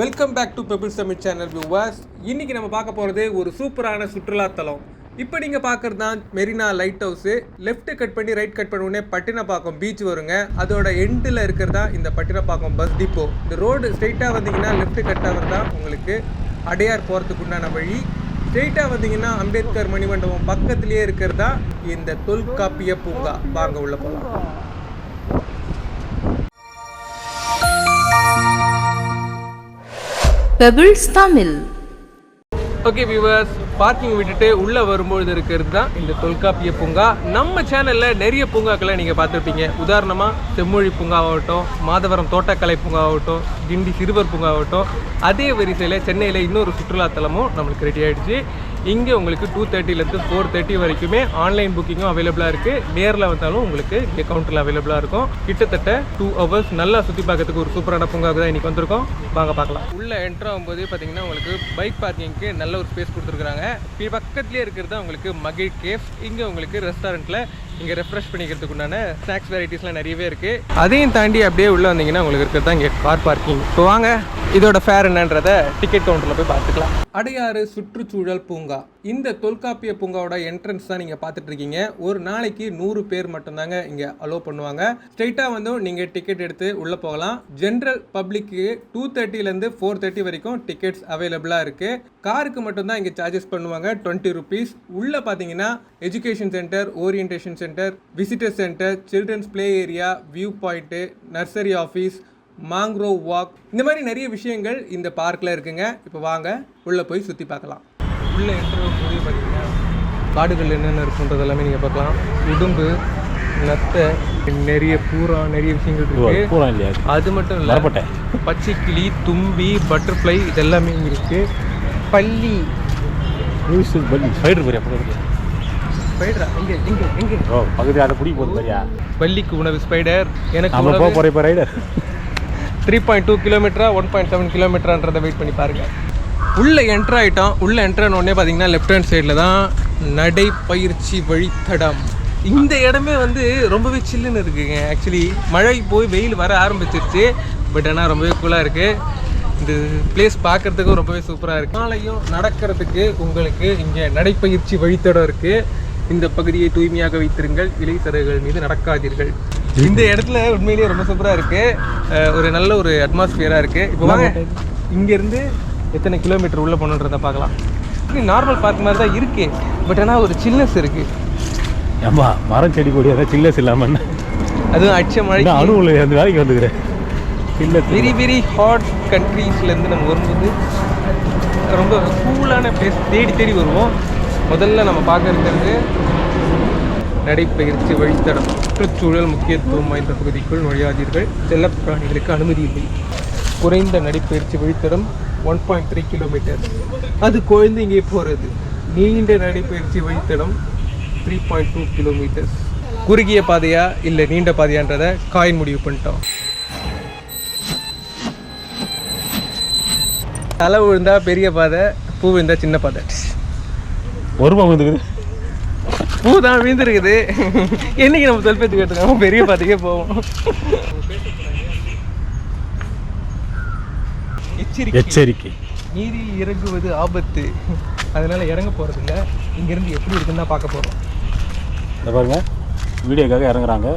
Welcome back to pebbles Tamil channel viewers இன்றைக்கி நம்ம பார்க்க போகிறது ஒரு சூப்பரான சுற்றுலாத்தலம் இப்போ நீங்கள் பார்க்குறது தான் Marina light house left cut பண்ணி ரைட் கட் பண்ண உடனே பட்டினப்பாக்கம் பீச் வருங்க. அதோட எண்டில் இருக்கிறதா இந்த பட்டினப்பாக்கம் பஸ் டிப்போ இந்த ரோடு ஸ்ட்ரெயிட்டாக வந்தீங்கன்னா லெஃப்ட் கட் ஆகிறது தான் உங்களுக்கு அடையார் போகிறதுக்கு உண்டான வழி. ஸ்ட்ரெயிட்டாக வந்தீங்கன்னா அம்பேத்கர் மணிமண்டபம் பக்கத்துலேயே இருக்கிறதா இந்த தொல்காப்பிய பூங்கா. வாங்க உள்ள போகலாம் pebbles Tamil okay viewers parking விட்டுட்டு உள்ளே வரும்பொழுது இருக்கிறது தான் இந்த தொல்காப்பிய பூங்கா. நம்ம சேனலில் நிறைய பூங்காக்களை நீங்கள் பார்த்துருப்பீங்க. உதாரணமாக செம்மொழி பூங்காவாகட்டும் மாதவரம் தோட்டக்கலை பூங்காவாகட்டும் கிண்டி சிறுவர் பூங்காவாகட்டும் அதே வரிசையில் சென்னையில் இன்னொரு சுற்றுலாத்தலமும் நம்மளுக்கு ரெடி ஆகிடுச்சு இங்கே உங்களுக்கு டூ தேர்ட்டிலேருந்து ஃபோர் தேர்ட்டி வரைக்குமே ஆன்லைன் புக்கிங்கும் அவைலபிளாக இருக்குது நேரில் வந்தாலும் உங்களுக்கு இங்கே கவுண்டரில் அவைலபிளாக இருக்கும். கிட்டத்தட்ட டூ ஹவர்ஸ் நல்லா சுற்றி பார்க்கறதுக்கு ஒரு சூப்பரான பூங்காவுக்கு தான் இன்றைக்கி வந்திருக்கோம். வாங்க பார்க்கலாம். உள்ளே என்ட்ரு ஆகும்போது பார்த்தீங்கன்னா உங்களுக்கு பைக் பார்க்கிங்க்கு நல்ல ஒரு ஸ்பேஸ் கொடுத்துருக்குறாங்க பக்கத்துலேயே இருக்கிறது உங்களுக்கு மகிழ் கேஃப் இங்கே உங்களுக்கு ரெஸ்டாரண்ட்டில் இங்கே ரெஃப்ரெஷ் பண்ணிக்கிறதுக்கு உண்டான ஸ்நாக்ஸ் வெரைட்டிஸ்லாம் நிறையவே இருக்குது அதையும் தாண்டி அப்படியே உள்ளே வந்தீங்கன்னா உங்களுக்கு இருக்கிறது தான் இங்கே கார் பார்க்கிங் இப்போ வாங்க இதோட ஃபேர் என்னன்றதை டிக்கெட் கவுண்டரில் போய் பார்த்துக்கலாம். அடையாறு சுற்றுச்சூழல் பூங்கா. இந்த தொல்காப்பிய பூங்காவோட என்ட்ரன்ஸ் தான் நீங்கள் பார்த்துட்டு இருக்கீங்க. ஒரு நாளைக்கு நூறு பேர் மட்டும்தாங்க இங்கே அலோவ் பண்ணுவாங்க. ஸ்ட்ரைட்டாக வந்து நீங்கள் டிக்கெட் எடுத்து உள்ளே போகலாம். ஜென்ரல் பப்ளிக்கு டூ தேர்ட்டிலேருந்து ஃபோர் தேர்ட்டி வரைக்கும் டிக்கெட்ஸ் அவைலபிளாக இருக்குது காருக்கு மட்டும்தான் இங்கே சார்ஜஸ் பண்ணுவாங்க. டுவெண்ட்டி ருபீஸ் உள்ளே பார்த்தீங்கன்னா education centre orientation centre visitor centre children's play area view point nursery office mangrove walk இந்த மாதிரி நிறைய விஷயங்கள் இந்த பார்க்கில் இருக்குங்க. இப்போ வாங்க உள்ளே போய் சுற்றி பார்க்கலாம். உள்ளே என்ட்ரு போய் பார்த்தீங்கன்னா காடுகள் என்னென்ன இருக்குன்றது எல்லாமே நீங்கள் பார்க்கலாம். உடும்பு நத்தை நிறைய பூரா நிறைய விஷயங்கள் இருக்கு. அது மட்டும் இல்லை வரப்பட்டை பச்சை கிளி தும்பி பட்டர்ஃப்ளை இதெல்லாமே இங்கே இருக்கு. பள்ளி. பல்லி ஸ்பைடர் பக்கத்துல. ஸ்பைடரா எங்கே எங்கே எங்கே ஓ அதை போகுது பள்ளிக்கு உணவு ஸ்பைடர் எனக்கு நம்ம போக போகிற இப்போ ரைடர் த்ரீ பாயிண்ட் டூ கிலோமீட்டரா ஒன் பாயிண்ட் செவன் கிலோமீட்டரான்றதை வெயிட் பண்ணி பாருங்க. உள்ளே என்ட்ரு ஆகிட்டோம் உள்ளே என்ட்ரு உடனே பார்த்தீங்கன்னா லெஃப்ட் ஹேண்ட் சைடில் தான் நடைப்பயிற்சி வழித்தடம். இந்த இடமே வந்து ரொம்பவே சில்லுன்னு இருக்குங்க. ஆக்சுவலி மழை போய் வெயில் வர ஆரம்பிச்சிருச்சு. பட் ஆனால் ரொம்பவே கூலாக இருக்குது இந்த பிளேஸ் பார்க்கறதுக்கும் ரொம்பவே சூப்பராக இருக்குது நாளையும் நடக்கிறதுக்கு உங்களுக்கு இங்கே நடைப்பயிற்சி வழித்தடம் இருக்குது இந்த பகுதியை தூய்மையாக வைத்திருங்கள் இலைத்தரைகள் மீது நடக்காதீர்கள். இந்த இடத்துல உண்மையிலேயே ரொம்ப சூப்பராக இருக்குது ஒரு நல்ல ஒரு அட்மாஸ்பியராக இருக்குது இப்போ வாங்க இங்கேருந்து எத்தனை கிலோமீட்டர் உள்ளே போகணுன்றதை பார்க்கலாம். நார்மல் பார்க் மாதிரி தான் இருக்கு. பட் ஆனால் ஒரு சில்னஸ் இருக்குது ஏம்பா மரம் செடி கொடி அதான் சில்லஸ் இல்லாமல் அதுவும் அடிச்ச மழை அணுவில் அந்த வேலைக்கு வந்துக்கிறேன். சில்லஸ் வெரி வெரி ஹாட் கண்ட்ரீஸ்லேருந்து நம்ம வரும்போது ரொம்ப கூலான பிளேஸ் தேடி தேடி வருவோம். முதல்ல நம்ம பார்க்க இருக்கிறது நடைப்பயிற்சி வழித்தடம். சுற்றுச்சூழல் முக்கியத்துவம் வாய்ந்த பகுதிக்குள் நுழையாதீர்கள். செல்லப்பிராணிகளுக்கு அனுமதி இல்லை. குறைந்த நடைப்பயிற்சி வழித்தடம் ஒன் பாயிண்ட் த்ரீ கிலோமீட்டர் அது குழந்தை இங்கே போகிறது நீண்ட நடைப்பயிற்சி வழித்தடம் த்ரீ பாயிண்ட் டூ கிலோமீட்டர்ஸ் குறுகிய பாதையா இல்லை நீண்ட பாதையான்றதை காயின் முடிவு பண்ணிட்டோம். தலை விழுந்தா பெரிய பாதை பூ விழுந்தா சின்ன பாதை. ஒரு பக்கம் வந்துக்குது பூ தான் விழுந்துருக்குது. என்னைக்கு நம்ம தொல்பேத்து கேட்டுருக்கோம்? பெரிய பாதைக்கே போவோம். எச்சரிக்கை. எச்சரிக்கை. நீரில் இறங்குவது ஆபத்து. அதனால இறங்க போறது இல்ல இங்கிருந்து எப்படி இருக்குன்னு தான் பார்க்க போறோம். இந்த பாருங்க வீடியோக்காக இறங்குறாங்க.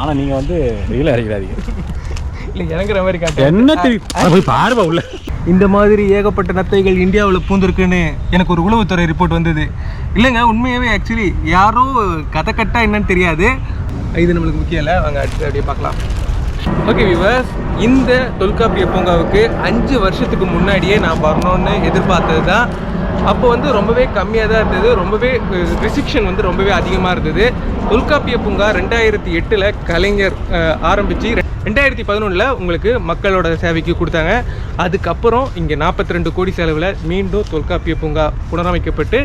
ஆனால் நீங்கள் வந்து ரீலாக இறங்கிறாதீங்க இல்ல இறங்குற மாதிரி காட்டு என்ன போய் பாருப்பா உள்ள. இந்த மாதிரி ஏகப்பட்ட நத்தைகள் இந்தியாவில் பூந்திருக்குன்னு எனக்கு ஒரு உளவுத்துறை ரிப்போர்ட் வந்தது. இல்லைங்க உண்மையாகவே ஆக்சுவலி யாரோ கதை கட்டா என்னன்னு தெரியாது. இது நம்மளுக்கு முக்கியம் இல்லை. வாங்க அடுத்து அப்படியே பார்க்கலாம். ஓகே விவர்ஸ் இந்த தொல்காப்பிய பூங்காவுக்கு அஞ்சு வருஷத்துக்கு முன்னாடியே நான் வரணும்னு எதிர்பார்த்தது தான் அப்போ வந்து ரொம்பவே கம்மியாக தான் இருந்தது. ரொம்பவே ரெஸ்ட்ரிக்ஷன் வந்து ரொம்பவே அதிகமாக இருந்தது. தொல்காப்பிய பூங்கா ரெண்டாயிரத்தி எட்டில் கலைஞர் அஹ், ஆரம்பிச்சு ரெண்டாயிரத்தி பதினொன்றில் உங்களுக்கு மக்களோட சேவைக்கு கொடுத்தாங்க. அதுக்கப்புறம் இங்கே நாற்பத்தி ரெண்டு கோடி செலவில் மீண்டும் தொல்காப்பிய பூங்கா புனரமைக்கப்பட்டு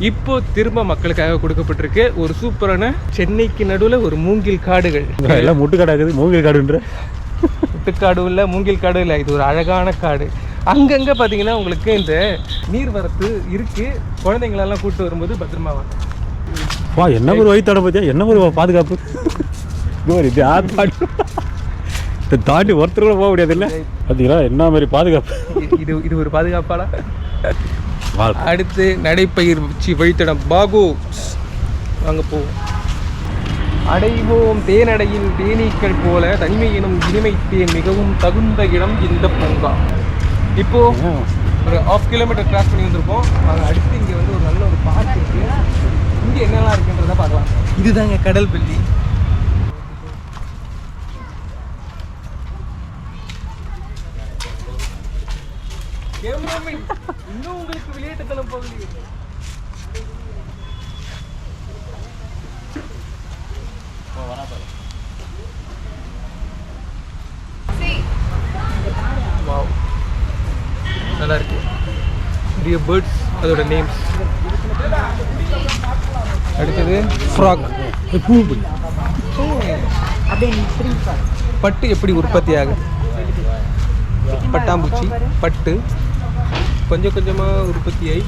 இப்போ திரும்ப மக்களுக்காக கொடுக்கப்பட்டிருக்கு. ஒரு சூப்பரான சென்னைக்கு நடுவில் ஒரு மூங்கில் காடுகள். எல்லாம் முட்டு கிடக்குது மூங்கில் காடுன்ற. முட்டுக்காடு இல்லை மூங்கில் காடு இல்லை இது ஒரு அழகான காடு. அங்கங்கே பார்த்தீங்கன்னா உங்களுக்கு இந்த நீர்வரத்து இருக்குது குழந்தைங்களெல்லாம் கூப்பிட்டு வரும்போது பத்திரமா வாங்க. வா என்ன ஒரு வயிற்றாட பார்த்தியா என்ன ஒரு பாதுகாப்பு? ஒரு இது ஆத்தாடி இதை தாண்டி ஒருத்தர் கூட போக முடியாது இல்லை பார்த்தீங்களா என்ன மாதிரி பாதுகாப்பு? இது இது ஒரு பாதுகாப்பாடா அடுத்து நடைப்பயிற்சி வழித்தடம். பாகு. வாங்க போவோம். அடைவோம் தேனடையின் தேனீக்கள் போல தனிமை எனும் இனிமை தேன் மிகவும் தகுந்த இடம் இந்த பூங்கா. இப்போ ஒரு ஆஃப் கிலோமீட்டர் கிராஸ் பண்ணி வந்திருக்கோம். அதை அடுத்து இங்கே வந்து ஒரு நல்ல ஒரு பார்க் இருக்கு. இங்கே என்னெல்லாம் இருக்குன்றத பார்க்கலாம். இதுதாங்க கடல் பள்ளி. இன்னும் உங்களுக்கு விளையாட்டுத்தனம் போகலையே. வராது? நல்லா இருக்கு நிறைய பேர்ட்ஸ் அதோட நேம்ஸ் அடுத்தது ஃப்ராக். பூ. பிடி. பட்டு எப்படி உற்பத்தி ஆகுது பட்டாம்பூச்சி பட்டு. கொஞ்சம் கொஞ்சமாக உற்பத்தியாகி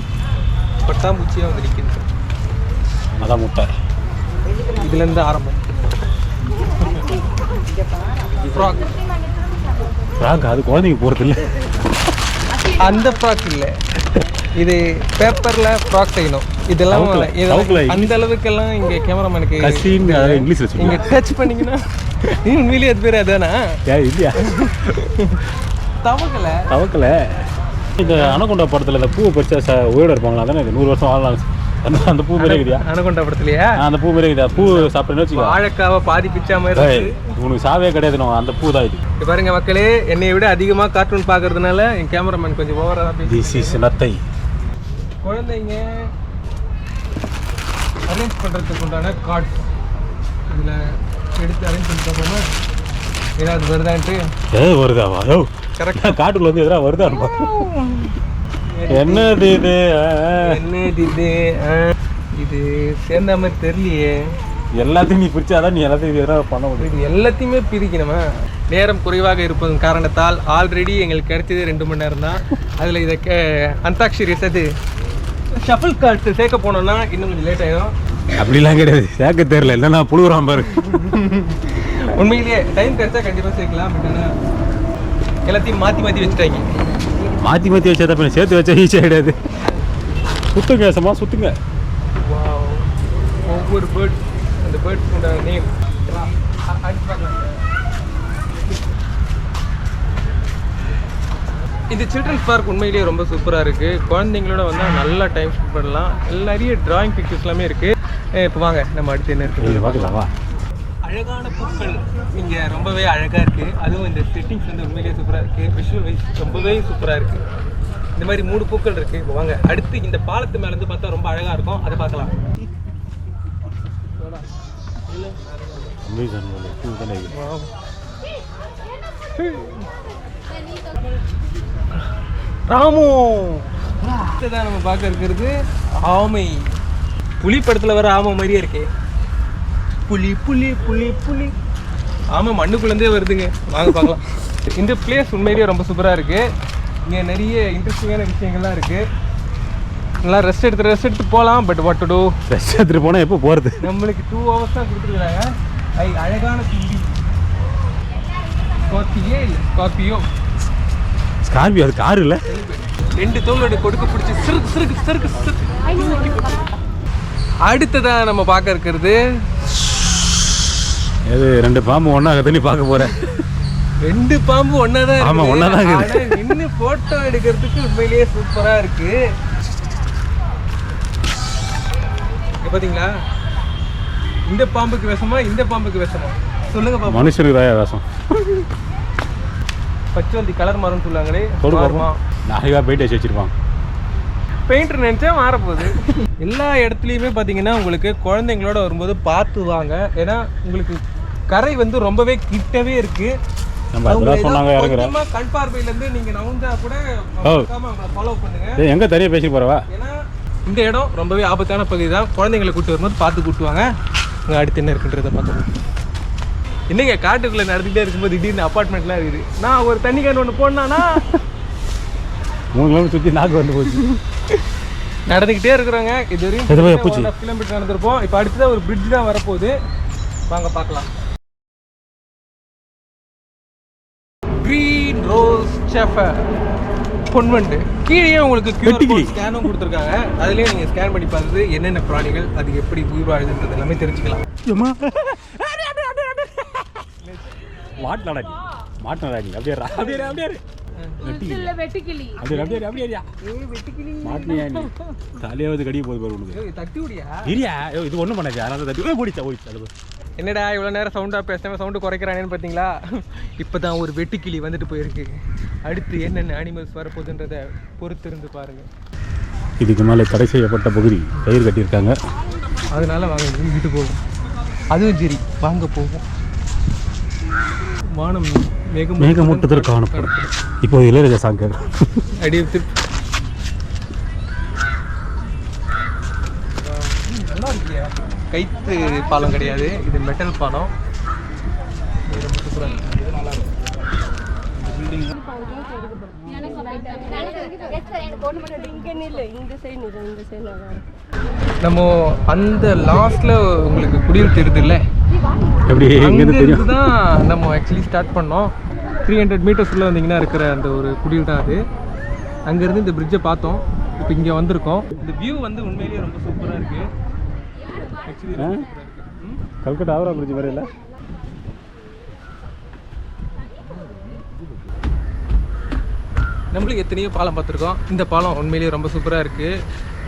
பட்டாம்பூச்சியாக வந்து நிற்கிது அதான் முட்டை. இதுலேருந்து ஆரம்பம். ஃப்ராக். ராக் அது குழந்தைங்க போகிறது இல்லை அந்த ஃப்ராக் இல்லை. இது பேப்பரில் ஃப்ராக் செய்யணும். இதெல்லாம். அந்த அளவுக்கெல்லாம் இங்கே கேமராமேனுக்கு இங்கிலீஷில் இங்கே சொல்லுவாங்க டச் பண்ணீங்கன்னா உண்மையிலேயே அது பேர் அதானா? இல்லையா? தவக்கலை. தவக்கல. இந்த அணக்கொண்டா படத்தில் இந்த பூ பறிச்சா உயிரோட இருப்பாங்களா அதானே இது நூறு வருஷம் வாழலாம் அந்த பூ இருக்குதியா அனகொண்டா படத்துலையா அந்த பூ இருக்குதா பூ சாப்பிட்டேன்னு வச்சுக்கோ. வாழைக்காவை பாதி பிச்சா மாதிரி. உனக்கு சாவே கிடையாது அந்த பூ தான் இது. பாருங்க மக்களே என்னை விட அதிகமா கார்ட்டூன் பார்க்கறதுனால என் கேமராமேன் கொஞ்சம் ஓவரா தான் திஸ் இஸ் நத்தை குழந்தைங்க அரேஞ்ச் பண்றதுக்கு உண்டான கார்ட்ஸ் இதுல எடுத்து அரேஞ்ச் பண்ணிட்டு போனா ஏதாவது வருதான்ட்டு ஏ வருதாவா? யோ கரெக்டா காட்டுக்குள்ள வந்து எதனா வருதா என்னது இது. என்னது இது? இது? சேர்ந்த மாதிரி தெரியலையே. எல்லாத்தையும் நீ பிரிச்சாதான் நீ எல்லாத்தையும் எதனா பண்ண முடியும். இது எல்லாத்தையுமே பிரிக்கணுமா? நேரம் குறைவாக இருப்பதன் காரணத்தால் ஆல்ரெடி எங்களுக்கு கிடைச்சது ரெண்டு மணி நேரம் தான். அதில் இதை கே அந்தாக்ஷரி அது. ஷஃபிள் கார்ட்ஸ் சேர்க்க போனோம்னா இன்னும் கொஞ்சம் லேட் ஆயிடும் அப்படிலாம் கிடையாது. சேர்க்க தெரியல. இல்லைன்னா புழுகுறான் பாரு. உண்மையிலேயே டைம் கிடைச்சா கண்டிப்பாக சேர்க்கலாம் பட் ஆனால் எல்லாத்தையும் மாற்றி மாற்றி வச்சுட்டாங்க. மாற்றி மாற்றி வச்சா பண்ணி? சேர்த்து வச்சா ஈஸியாக கிடையாது சுத்துங்க சமா சுத்துங்க. ஒவ்வொரு பேர்ட் அந்த பேர்ட்ஸோட நேம் இந்த சில்ட்ரன்ஸ் பார்க் உண்மையிலேயே ரொம்ப சூப்பராக இருக்குது குழந்தைங்களோட வந்தால் நல்லா டைம் ஸ்பெண்ட் பண்ணலாம். நிறைய டிராயிங் பிக்சர்ஸ் எல்லாமே இருக்குது இப்போ வாங்க நம்ம அடுத்து என்ன இருக்குது பார்க்கலாம் வா. அழகான பூக்கள் இங்கே ரொம்பவே அழகாக இருக்குது அதுவும் இந்த செட்டிங்ஸ் வந்து உண்மையிலேயே சூப்பராக இருக்குது விஷுவல் வைஸ் ரொம்பவே சூப்பராக இருக்குது இந்த மாதிரி மூணு பூக்கள் இருக்குது இப்போ வாங்க. அடுத்து இந்த பாலத்து மேலேருந்து பார்த்தா ரொம்ப அழகாக இருக்கும். அதை பார்க்கலாம். ராமு! அடுத்ததான் நம்ம பார்க்க இருக்கிறது ஆமை. புலி படத்துல வர ஆமை மாதிரியே இருக்கே. புலி புலி புலி புலி. ஆமை மண்ணுக்குள்ளேருந்தே வருதுங்க. வாங்க பார்க்கலாம். இந்த பிளேஸ் உண்மையிலேயே ரொம்ப சூப்பராக இருக்கு. இங்கே நிறைய இன்ட்ரெஸ்டிங்கான விஷயங்கள்லாம் இருக்கு. நல்லா ரெஸ்ட் எடுத்து ரெஸ்ட் எடுத்து போகலாம். But what to do fresh எடுத்துகிட்டு போனால் எப்போ போகிறது நம்மளுக்கு டூ ஹவர்ஸ் தான் கொடுத்துருக்காங்க ஐ அழகான தும்பி ஸ்கார்பியே இல்லை ஸ்கார்பியோ ஸ்கார்பியோ அது கார் இல்லை? ரெண்டு தோளோட கொடுக்க பிடிச்சி சிறுக்கு சிறுக்கு சிறுக்கு சிறுக்கு. அடுத்ததா நம்ம பார்க்க இருக்கிறது இது ரெண்டு பாம்பு ஒன்றா தண்ணி பார்க்க போகிறேன் ரெண்டு பாம்பு ஒன்னாதான் இருக்கு. ஆமா, ஒண்ணாதான் இருக்குது. ஆனா நின்னு போட்டோ எடுக்கிறதுக்கு உண்மையிலேயே சூப்பரா இருக்கு. இங்க பாத்தீங்களா? இந்த பாம்புக்கு விஷமா இந்த பாம்புக்கு விஷமா? சொல்லுங்க பாப்பா மனுஷனுக்கு தான் வேஷம். பச்சவந்தி கலர் மாறும்னு சொல்லுவாங்களே. சொல்லு மாறுமா? நாளைக்கா போயிட்டு வச்சு வச்சிருப்பான். பெயிண்டர் நினச்சா மாறப்போகுது. எல்லா இடத்துலையுமே பார்த்தீங்கன்னா உங்களுக்கு குழந்தைங்களோட வரும்போது பார்த்து வாங்க. ஏன்னா உங்களுக்கு கரை வந்து ரொம்பவே கிட்டவே இருக்கு. எங்கே தனியாக பேசிட்டு போகிறவா ஏன்னா இந்த இடம் ரொம்பவே ஆபத்தான பகுதி தான். குழந்தைங்களை கூட்டு வரும்போது பார்த்து கூட்டு வாங்க அங்க அடுத்து என்ன இருக்குன்றத பார்க்கலாம். என்னங்க காட்டுக்குள்ள நடந்துகிட்டே இருக்கும்போது திடீர்னு அப்பார்ட்மெண்ட்லாம் இருக்குது. நான் ஒரு தண்ணி கேன் ஒன்று போடனானா மூணு கிலோமீட்டர் சுற்றி நாக்கு வந்து போச்சு. நடந்துக்கிட்டே இருக்கிறோங்க. இது? வரையும் கிலோமீட்டர் நடந்திருப்போம். இப்போ அடுத்ததான் ஒரு பிரிட்ஜ் தான் வரப்போகுது. வாங்க பார்க்கலாம். ரோஸ் செஃப பொன்வண்டு. கீழே உங்களுக்கு வெட்டுக்கிளி. ஸ்கேனும் கொடுத்துருக்காங்க. அதுலேயும் நீங்கள் ஸ்கேன் பண்ணி பார்த்துட்டு என்னென்ன பிராணிகள் அது எப்படி உயிர் வாழுதுன்றது எல்லாமே தெரிஞ்சுக்கலாம். மாட்டு நாடாடி. மாட்டு நாடாடி. அப்படியே ரா- அப்படியே அப்படியே நீ தலையாவது கடிய போது பாரு உனக்கு. ஏய், தட்டி விடியா இது ஒண்ணும் பண்ணாச்சு அதனால தட்டி ஓடிச்சா ஓடிச்சா. என்னடா இவ்வளோ நேரம் சவுண்டாக பேசாமல் சவுண்டு குறைக்கிறானேன்னு பார்த்தீங்களா இப்போ தான் ஒரு வெட்டுக்கிளி வந்துட்டு போயிருக்கு. அடுத்து என்னென்ன அனிமல்ஸ் வரப்போகுதுன்றதை பொறுத்து இருந்து பாருங்கள் இதுக்கு மேலே தடை செய்யப்பட்ட பகுதி கயிறு கட்டியிருக்காங்க. அதனால வாங்க வீட்டு போவோம். அதுவும் சரி வாங்க போவோம். வானம் மேகம் மேகமூட்டத்தில் காணப்படும். இப்போ இளையராஜா சாங் அடியே கைத்து பாலம் கிடையாது. இது மெட்டல் பாலம். நம்ம அந்த லாஸ்ட்ல உங்களுக்கு குடியிருப்பு எப்படி எங்கேருந்து தெரியும்? தான் நம்ம ஆக்சுவலி ஸ்டார்ட் பண்ணோம். த்ரீ ஹண்ட்ரட் மீட்டர்ஸ் உள்ள வந்தீங்கன்னா இருக்கிற அந்த ஒரு குடில் தான் அது. அங்கேருந்து இந்த பிரிட்ஜை பார்த்தோம். இப்போ இங்கே வந்திருக்கோம். இந்த வியூ வந்து உண்மையிலேயே ரொம்ப சூப்பராக இருக்கு. ஆக்சுவலி ஆ? கல்கட்டா ஆவரா பிரிட்ஜ் மாதிரி இல்லை? நம்மளுக்கு எத்தனையோ பாலம் பார்த்துருக்கோம். இந்த பாலம் உண்மையிலேயே ரொம்ப சூப்பராக இருக்குது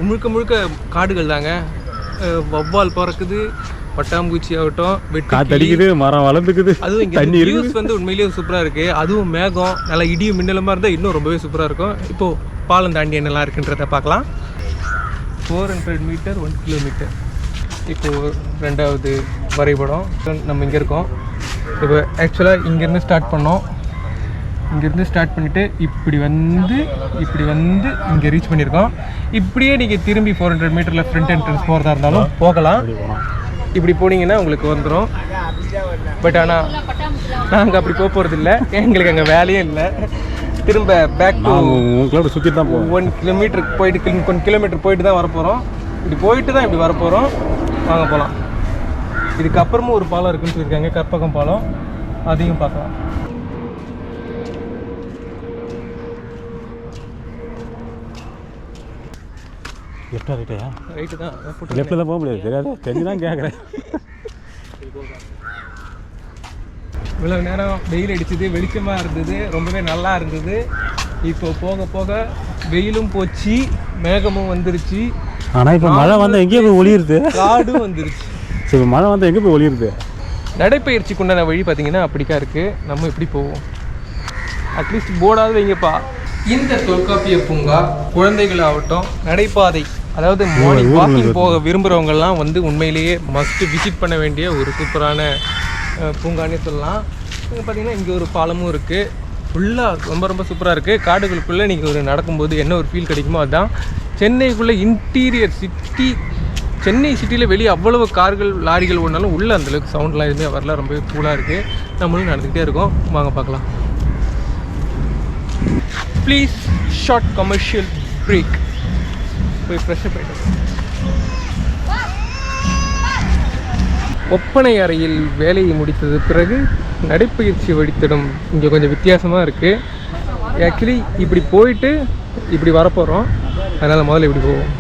முழுக்க முழுக்க காடுகள் தாங்க. அஹ் வௌவால் பறக்குது பட்டாம்பூச்சி ஆகட்டும் வெட்டு மரம் வளர்ந்துக்குது அதுவும் இங்கே வியூஸ் வந்து உண்மையிலேயே சூப்பராக இருக்குது அதுவும் மேகம் நல்லா இடியும் மின்னலுமா இருந்தால் இன்னும் ரொம்பவே சூப்பராக இருக்கும். இப்போது பாலம் தாண்டி என்னெல்லாம் இருக்குன்றத பார்க்கலாம். Four hundred metre one kilometre இப்போது ரெண்டாவது வரைபடம். நம்ம இங்கே இருக்கோம். இப்போ ஆக்சுவலாக இங்கேருந்து ஸ்டார்ட் பண்ணோம். இங்கேருந்து ஸ்டார்ட் பண்ணிவிட்டு இப்படி வந்து இப்படி வந்து இங்கே ரீச் பண்ணியிருக்கோம். இப்படியே நீங்கள் திரும்பி ஃபோர் ஹண்ட்ரட் மீட்டரில் ஃப்ரண்ட் என்ட்ரன்ஸ் போகிறதா இருந்தாலும் போகலாம். இப்படி போனீங்கன்னா உங்களுக்கு வந்துடும் பட் ஆனால் நாங்கள் அப்படி போக போகிறது இல்லை எங்களுக்கு அங்கே வேலையே இல்லை. திரும்ப பேக் டு சுற்றிட்டு தான் போவோம். ஒன் கிலோமீட்டருக்கு போயிட்டு ஒன் கிலோமீட்டர் போயிட்டு தான் வரப்போகிறோம் இப்படி போயிட்டு தான் இப்படி வரப்போகிறோம் வாங்க போகலாம் இதுக்கப்புறமும் ஒரு பாலம் இருக்குன்னு சொல்லியிருக்காங்க. கற்பகம் பாலம். அதையும் பார்க்கலாம். லெஃப்டா ரைட்டையா ரைட்டு தான். தான். போக முடியாது. தெரியாது? தெரிஞ்சு தான் கேட்குறேன் இவ்வளோ நேரம் வெயில் அடிச்சது வெளிச்சமாக இருந்தது ரொம்பவே நல்லா இருந்தது. இப்போ போக போக வெயிலும் போச்சு மேகமும் வந்துருச்சு. ஆனால் இப்போ மழை வந்தால் எங்கேயோ போய் ஒளியுது காடும் வந்துருச்சு. சரி இப்போ மழை வந்தால் எங்கே போய் ஒளியுது நடைப்பயிற்சிக்கு உண்டான வழி பார்த்தீங்கன்னா அப்படிக்கா இருக்குது நம்ம எப்படி போவோம். அட்லீஸ்ட் போர்டாவது வைங்கப்பா. இந்த தொல்காப்பிய பூங்கா குழந்தைகள் ஆகட்டும் நடைபாதை அதாவது மார்னிங் வாக்கிங் போக விரும்புகிறவங்கெல்லாம் வந்து உண்மையிலேயே மஸ்ட் விசிட் பண்ண வேண்டிய ஒரு சூப்பரான பூங்கானே சொல்லலாம். இங்கே பார்த்தீங்கன்னா இங்கே ஒரு பாலமும் இருக்குது ஃபுல்லாக ரொம்ப ரொம்ப சூப்பராக இருக்குது காடுகளுக்குள்ளே நீங்கள் ஒரு நடக்கும்போது என்ன ஒரு ஃபீல் கிடைக்குமோ அதுதான் சென்னைக்குள்ளே இன்டீரியர் சிட்டி சென்னை சிட்டியில் வெளியே அவ்வளவு கார்கள் லாரிகள் ஓடினாலும் உள்ளே அந்தளவுக்கு சவுண்ட்லாம் எதுவுமே வரல. ரொம்பவே கூலாக இருக்குது நம்மளும் நடந்துக்கிட்டே இருக்கோம். வாங்க பார்க்கலாம். ப்ளீஸ் ஷார்ட் கமர்ஷியல் பிரேக் போய் ஃப்ரெஷ்ஷப் ஆகிட்டு ஒப்பனை அறையில் வேலையை முடித்தது பிறகு நடைப்பயிற்சி வடித்திடம். இங்கே கொஞ்சம் வித்தியாசமாக இருக்குது ஆக்சுவலி இப்படி போயிட்டு இப்படி வரப்போகிறோம் அதனால் முதல்ல இப்படி போவோம்.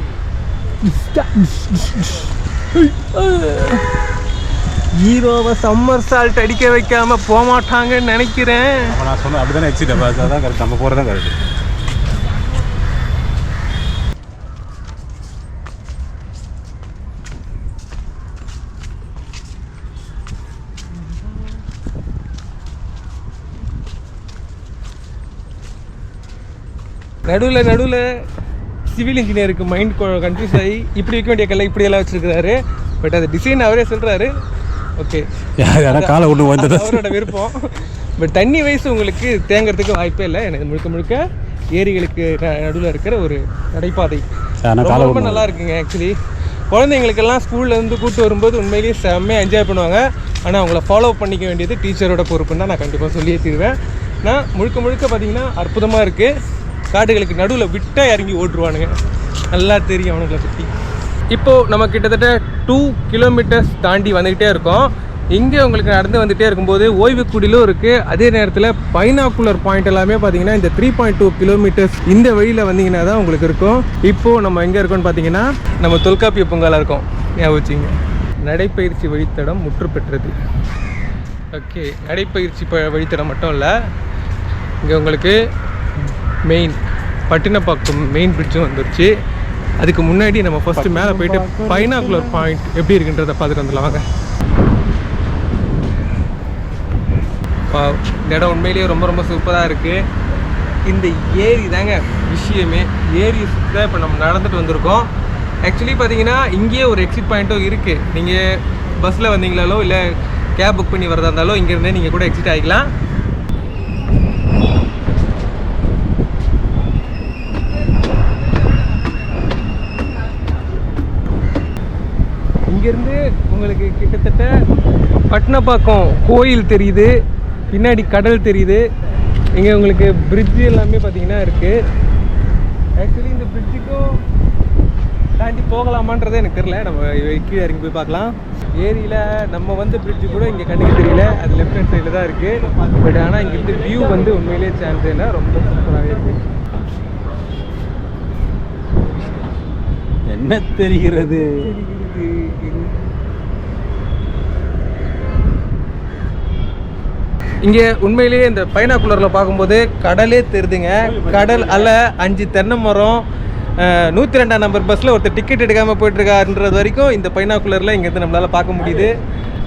ஹீரோவை சம்மர் சால்ட் அடிக்க வைக்காமல் போக மாட்டாங்கன்னு நினைக்கிறேன் நான் சொன்னேன் அப்படி தானே எக்ஸிட் அதான் கரெக்ட் நம்ம போகிறதான் கரெக்ட் நடுவில் நடுவில் சிவில் இன்ஜினியருக்கு மைண்ட் கன்ஃபியூஸ் ஆகி இப்படி வைக்க வேண்டிய கல்லை இப்படி எல்லாம் வச்சிருக்கிறாரு. பட் அது டிசைன் அவரே சொல்கிறாரு ஓகே காலை கொண்டு வந்தது. அவரோட விருப்பம். பட் தண்ணி வயசு உங்களுக்கு தேங்கிறதுக்கு வாய்ப்பே இல்லை. எனக்கு முழுக்க முழுக்க ஏரிகளுக்கு நடுவில் இருக்கிற ஒரு நடைபாதை. ரொம்ப நல்லா இருக்குங்க ஆக்சுவலி குழந்தைங்களுக்கெல்லாம் ஸ்கூல்ல இருந்து கூட்டு வரும்போது உண்மையிலேயே செம்மையாக என்ஜாய் பண்ணுவாங்க. ஆனால் அவங்கள ஃபாலோ பண்ணிக்க வேண்டியது டீச்சரோட பொறுப்புன்னு தான் நான் கண்டிப்பாக சொல்லியே தீருவேன். நான் முழுக்க முழுக்க பார்த்தீங்கன்னா அற்புதமாக இருக்குது காடுகளுக்கு நடுவில் விட்டால் இறங்கி ஓட்டுருவானுங்க. நல்லா தெரியும் அவனுங்களை பற்றி இப்போது நம்ம கிட்டத்தட்ட டூ கிலோமீட்டர்ஸ் தாண்டி வந்துக்கிட்டே இருக்கோம். இங்கே உங்களுக்கு நடந்து வந்துகிட்டே இருக்கும்போது ஓய்வு இருக்குது அதே நேரத்தில் பைனாக்குலர் பாயிண்ட் எல்லாமே பார்த்தீங்கன்னா இந்த த்ரீ பாயிண்ட் டூ கிலோமீட்டர்ஸ் இந்த வழியில் வந்தீங்கன்னா தான் உங்களுக்கு இருக்கும். இப்போது நம்ம எங்கே இருக்கோம்னு பார்த்தீங்கன்னா நம்ம தொல்காப்பிய பூங்கால இருக்கோம். ஞாபகம் நடைப்பயிற்சி வழித்தடம் முற்று பெற்றது ஓகே நடைப்பயிற்சி ப வழித்தடம் மட்டும் இல்லை. இங்கே உங்களுக்கு மெயின் பட்டினப்பாக்கம் மெயின் பிரிட்ஜும் வந்துருச்சு. அதுக்கு முன்னாடி நம்ம ஃபஸ்ட்டு மேலே போயிட்டு பைனாக்குலர் பாயிண்ட் எப்படி இருக்குன்றதை பார்த்துட்டு வந்துடலாம். வாங்க. இந்த இடம் உண்மையிலேயே ரொம்ப ரொம்ப சூப்பராக இருக்குது இந்த ஏரி தாங்க விஷயமே. ஏரி சுத்த இப்போ நம்ம நடந்துட்டு வந்திருக்கோம். ஆக்சுவலி பார்த்தீங்கன்னா இங்கேயே ஒரு எக்ஸிட் பாயிண்ட்டும் இருக்குது நீங்கள் பஸ்ஸில் வந்தீங்களாலோ இல்லை கேப் புக் பண்ணி வரதா இருந்தாலும் இங்கேருந்தே நீங்கள் கூட எக்ஸிட் ஆகிக்கலாம் இங்கேருந்து உங்களுக்கு கிட்டத்தட்ட பட்டினப்பாக்கம் கோயில் தெரியுது பின்னாடி கடல் தெரியுது. இங்கே உங்களுக்கு bridge எல்லாமே பார்த்தீங்கன்னா இருக்குது ஆக்சுவலி இந்த பிரிட்ஜுக்கும் தாண்டி போகலாமான்றதே எனக்கு தெரியல. நம்ம கீழே இறங்கி போய் பார்க்கலாம். ஏரியில் நம்ம வந்து பிரிட்ஜு கூட இங்கே கண்ணுக்கு தெரியல. அது லெஃப்ட் ஹேண்ட் சைடில் தான் இருக்குது பட் ஆனால் இங்கேருந்து வியூ வந்து உண்மையிலேயே சான்ஸ் இல்லை ரொம்ப சூப்பராகவே இருக்குது என்ன தெரிகிறது? இங்கே உண்மையிலேயே இந்த பைனாக்குலரில் பார்க்கும்போது கடலே தெரியுதுங்க கடல் அல்ல அஞ்சு தென்னை மரம் நூற்றி ரெண்டாம் நம்பர் பஸ்ஸில் ஒருத்தர் டிக்கெட் எடுக்காமல் போயிட்டுருக்காருன்றது வரைக்கும் இந்த பைனாக்குலரில் இங்கேருந்து நம்மளால் பார்க்க முடியுது.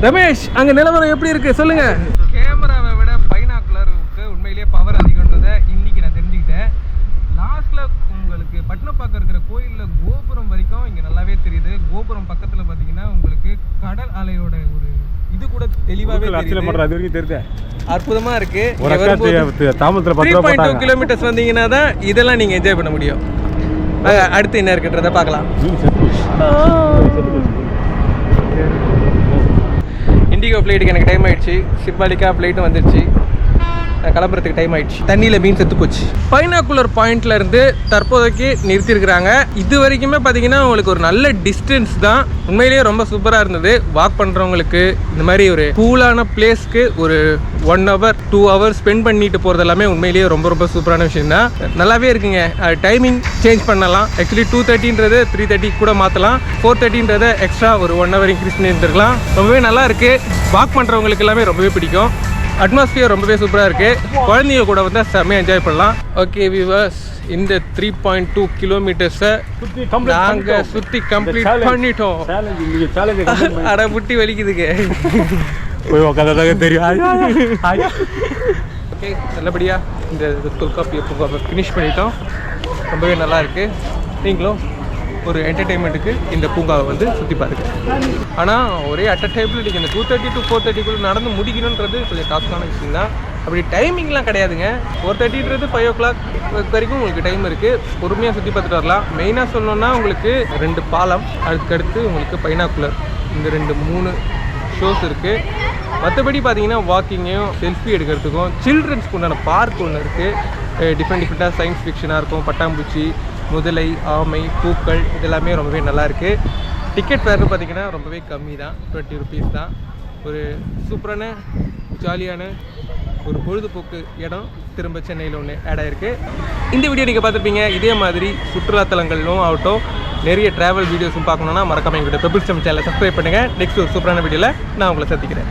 ரமேஷ் அங்கே நிலவரம் எப்படி இருக்குது சொல்லுங்கள் கேமராவை விட பைனாக்குலருக்கு உண்மையிலேயே பவர் அதிகன்றதை இன்றைக்கி நான் தெரிஞ்சுக்கிட்டேன். லாஸ்ட்டில் உங்களுக்கு பட்டினப்பாக்கம் இருக்கிற கோயிலில் கோபுரம் வரைக்கும் இங்கே நல்லாவே தெரியுது. கோபுரம் பக்கத்தில் பார்த்தீங்கன்னா உங்களுக்கு கடல் அலையோட ஒரு இது கூட தெளிவாகவே தெரியுது. தெரியுது? அற்புதமா இருக்கு. ஒரு அக்கா தி- தாமரத்துல த்ரீ பத்து ரூபா பாயிண்ட் டூ போட்டாங்க. கிலோமீட்டர்ஸ் வந்தீங்கன்னா தான் இதெல்லாம் நீங்க என்ஜாய் பண்ண முடியும். அடுத்து என்ன இருக்குன்றத பார்க்கலாம். இண்டிகோ ஃப்ளைட்டுக்கு எனக்கு டைம் ஆயிடுச்சு. சிம்பாலிக்கா ஃப்ளைட்டும் வந்துருச்சு. கிளம்புறதுக்கு டைம் ஆயிடுச்சு. தண்ணியில் மீன் செத்து போச்சு. பைனாக்குலர் பாயிண்ட்ல இருந்து தற்போதைக்கு நிறுத்தியிருக்கிறாங்க. இது வரைக்குமே பார்த்தீங்கன்னா உங்களுக்கு ஒரு நல்ல டிஸ்டன்ஸ் தான். உண்மையிலேயே ரொம்ப சூப்பராக இருந்தது. வாக் பண்ணுறவங்களுக்கு இந்த மாதிரி ஒரு கூலான பிளேஸ்க்கு ஒரு one hour two hour spend பண்ணிட்டு போகிறது எல்லாமே உண்மையிலேயே ரொம்ப ரொம்ப சூப்பரான விஷயம் தான் நல்லாவே இருக்குங்க. டைமிங் சேஞ்ச் பண்ணலாம். ஆக்சுவலி டூ தேர்ட்டின்றது த்ரீ தேர்ட்டி கூட மாற்றலாம் ஃபோர் தேர்ட்டின்றத எக்ஸ்ட்ரா ஒரு ஒன் ஹவர் இன்க்ரீஸ் பண்ணியிருந்துருக்கலாம். ரொம்பவே நல்லா இருக்குது வாக் பண்ணுறவங்களுக்கு எல்லாமே ரொம்பவே பிடிக்கும். அட்மாஸ்பியர் ரொம்பவே சூப்பராக இருக்குது குழந்தைங்க கூட வந்து செம்மையாக என்ஜாய் பண்ணலாம். ஓகே விவர்ஸ் இந்த த்ரீ பாயிண்ட் டூ கிலோமீட்டர்ஸை நாங்கள். சுற்றி கம்ப்ளீட் பண்ணிட்டோம். அட முட்டி வலிக்குதுங்க. போய் உட்காந்தாதாங்க தெரியும். ஓகே நல்லபடியாக இந்த தொல்காப்பிய பூங்காவை ஃபினிஷ் பண்ணிட்டோம். ரொம்பவே நல்லா இருக்குது நீங்களும் ஒரு என்டர்டெயின்மெண்ட்டுக்கு இந்த பூங்காவை வந்து சுற்றி பாருங்க. ஆனால் ஒரே அட் அ டைமில் நீங்கள் இந்த டூ தேர்ட்டி டு ஃபோர் தேர்ட்டிக்குள்ளே நடந்து முடிக்கணுன்றது கொஞ்சம் டாஸ்க்கான விஷயம் தான் அப்படி டைமிங்லாம் கிடையாதுங்க. ஃபோர் தேர்ட்டின்றது ஃபைவ் ஓ கிளாக் வரைக்கும் உங்களுக்கு டைம் இருக்குது பொறுமையாக சுற்றி பார்த்துட்டு வரலாம். மெயினாக சொல்லணும்னா உங்களுக்கு ரெண்டு பாலம் அதுக்கடுத்து உங்களுக்கு பைனாக்குலர் இந்த ரெண்டு மூணு ஷோஸ் இருக்குது மற்றபடி பார்த்தீங்கன்னா வாக்கிங்கையும் செல்ஃபி எடுக்கிறதுக்கும் சில்ட்ரன்ஸ்க்கு உண்டான பார்க் ஒன்று இருக்குது டிஃப்ரெண்ட் டிஃப்ரெண்ட்டாக சயின்ஸ் ஃபிக்ஷனாக இருக்கும் பட்டாம்பூச்சி முதலை ஆமை பூக்கள் இதெல்லாமே ரொம்பவே நல்லாயிருக்கு டிக்கெட் வேறு பார்த்தீங்கன்னா ரொம்பவே கம்மி தான் டுவெண்ட்டி ருபீஸ் தான். ஒரு சூப்பரான ஜாலியான ஒரு பொழுதுபோக்கு இடம் திரும்ப சென்னையில் ஒன்று ஆட் ஆகிருக்கு இந்த வீடியோ நீங்கள் பார்த்துருப்பீங்க இதே மாதிரி சுற்றுலாத்தலங்களும் ஆகட்டும் நிறைய ட்ராவல் வீடியோஸும் பார்க்கணுன்னா மறக்காம எங்களுடைய பெபிள்ஸ் சேனலை சப்ஸ்கிரைப் பண்ணுங்கள் நெக்ஸ்ட் ஒரு சூப்பரான வீடியோவில் நான் உங்களை சந்திக்கிறேன்.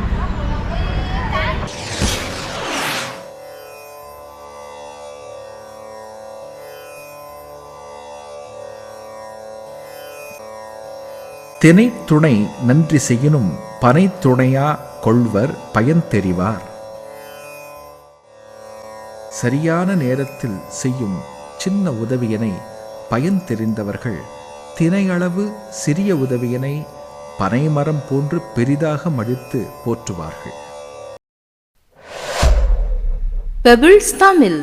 தினை துணை நன்றி செய்யினும் பனை துணையா கொள்வர் பயன் தெரிவார். சரியான நேரத்தில் செய்யும் சின்ன உதவியினை பயன் தெரிந்தவர்கள் தினையளவு சிறிய உதவியினை பனைமரம் போன்று பெரிதாக மடித்து போற்றுவார்கள். பெபிள்ஸ் தமிழ்